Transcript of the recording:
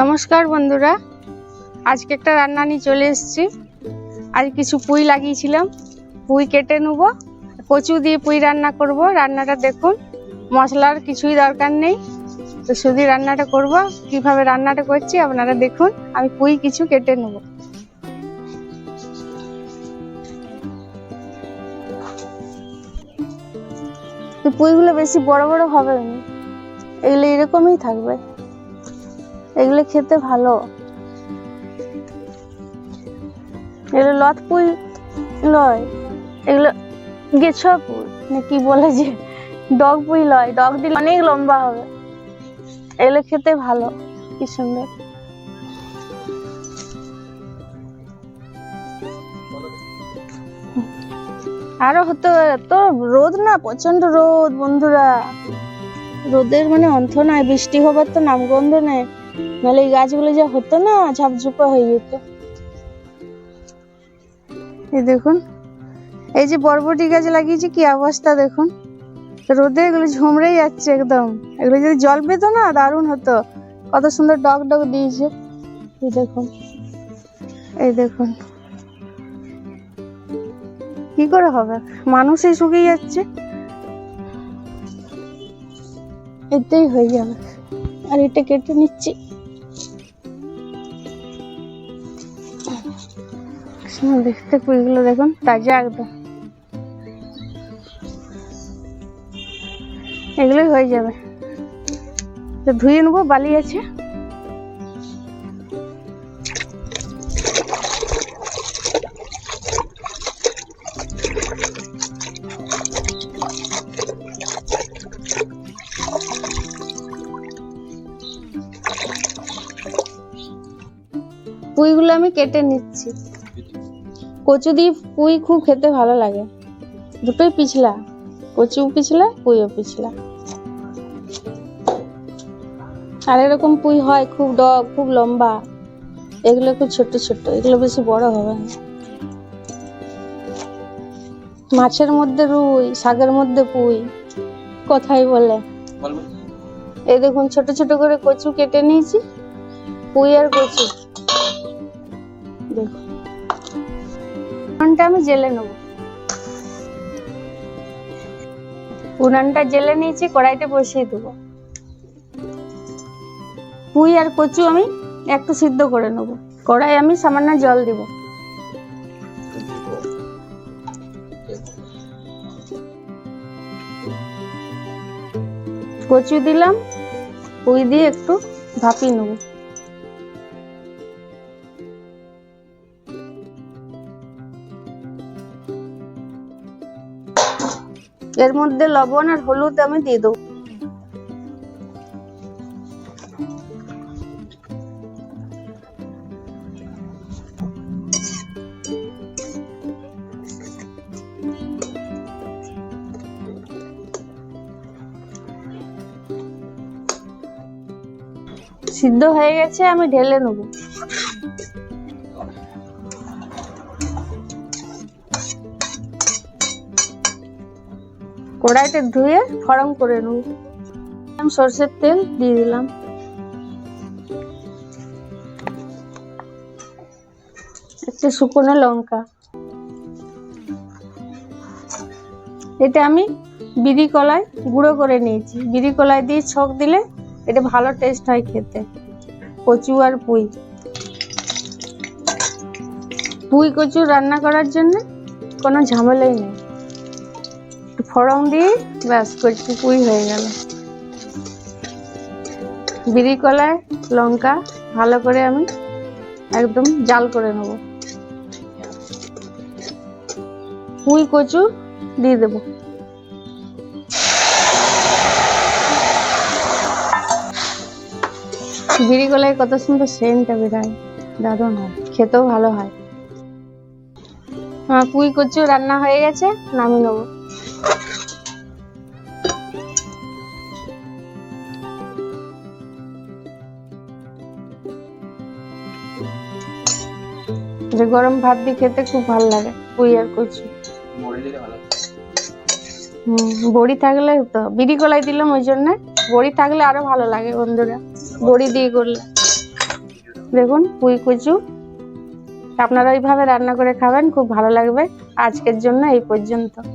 নমস্কার বন্ধুরা। আজকে একটা রান্না নিয়ে চলে এসেছি। আজ কিছু পুঁই লাগিয়েছিলাম। পুঁই কেটে নেব, কচু দিয়ে পুঁই রান্না করব। রান্নাটা দেখুন, মশলার কিছুই দরকার নেই। তো শুধু রান্নাটা করব, কীভাবে রান্নাটা করছি আপনারা দেখুন। আমি পুঁই কিছু কেটে নেব। পুঁইগুলো বেশি বড় বড় হবে না। এগুলো এরকমই থাকবে। এগুলো খেতে ভালো। এগুলো লত পুই লয়। এগুলো গেছো পুই কি বলে যে ডগ পুই লয়। ডগ দিলে অনেক লম্বা হবে। এগুলো খেতে ভালো, কি সুন্দর। আরও হতো এত রোদ না প্রচণ্ড রোদ বন্ধুরা। রোদের মানে অন্ত নাই, বৃষ্টি হবার তো নামগন্ধ নেই। নাহলে এই গাছগুলো যা হতো না, ঝাপঝুপা হয়ে যেত। এই দেখুন, এই যে বরবটি গাছ লাগিয়েছি, কি অবস্থা দেখুন। রোদে এগুলো ঝুমড়ে যাচ্ছে একদম। এগুলো যদি জল পেতো না, দারুণ হতো। কত সুন্দর ডগ ডগ দিয়েছে। এই দেখুন এই দেখুন। কি করে হবে? মানুষই শুকিয়ে যাচ্ছে। এতেই হয়ে যাবে। আর এটা কেটে নিচ্ছি। দেখতে কুইগুলো দেখুন, তাজা একদম। এগুলোই হয়ে যাবে। তো ধুয়ে নেব, বালি আছে। পুঁইগুলো আমি কেটে নিচ্ছি। কচু দিয়ে পুঁই খুব খেতে ভালো লাগে। দুটোই পিছলা। কচু পিছলা পুঁইও পিছলা। আর এরকম পুঁই হয় খুব ডগ খুব লম্বা। এগুলো খুব ছোট ছোট এগুলো বেশি বড় হবে না। মাছের মধ্যে রুই শাকের মধ্যে পুঁই কথাই বলে। এই দেখুন ছোট ছোট করে কচু কেটে নিয়েছি পুঁই আর কচু। দেখুন উনানটা আমি জেলে নেব। উনানটা জেলে নিয়েছি, কড়াইতে বসিয়ে দেবো। পুঁই আর কচু আমি একটু সিদ্ধ করে নেব। কড়াই আমি সামান্য জল দিব। কচু দিলাম, পুঁই দিয়ে একটু ভাপিয়ে নেব। এর মধ্যে লবণ আর হলুদ আমি দিয়ে দেবো। সিদ্ধ হয়ে গেছে আমি ঢেলে নেব। কড়াইতে ধুয়ে গরম করে নেব। সর্ষের তেল দিয়ে দিলাম। একটা শুকনো লঙ্কা। এটা আমি বিড়ি কলাই গুঁড়ো করে নিয়েছি। বিড়ি কলাই দিয়ে ছক দিলে এটা ভালো টেস্ট হয় খেতে। কচু আর পুঁই। পুঁই কচু রান্না করার জন্য কোনো ঝামেলাই নেই। একটু ফড়ং দিয়ে ব্যাস কচু পুঁই হয়ে গেল। বিড়ি কলায় লঙ্কা ভালো করে আমি একদম জাল করে নেব। পুঁই কচু দিয়ে দেব। বিড়ি কলায় কত সুন্দর সেন্টটা বেরোয়। দারুণ হয়, খেতেও ভালো হয়। পুঁই কচু রান্না হয়ে গেছে, নামিয়ে নেব। যে গরম ভাত দিয়ে খেতে খুব ভালো লাগে পুঁই আর কচু। বড়ি থাকলে তো বিড়ি কলাই দিলাম ওই জন্য বড়ি থাকলে আরও ভালো লাগে বন্ধুরা বড়ি দিয়ে করলে। দেখুন পুঁই কুচু আপনারা ওইভাবে রান্না করে খাবেন খুব ভালো লাগবে আজকের জন্য এই পর্যন্ত।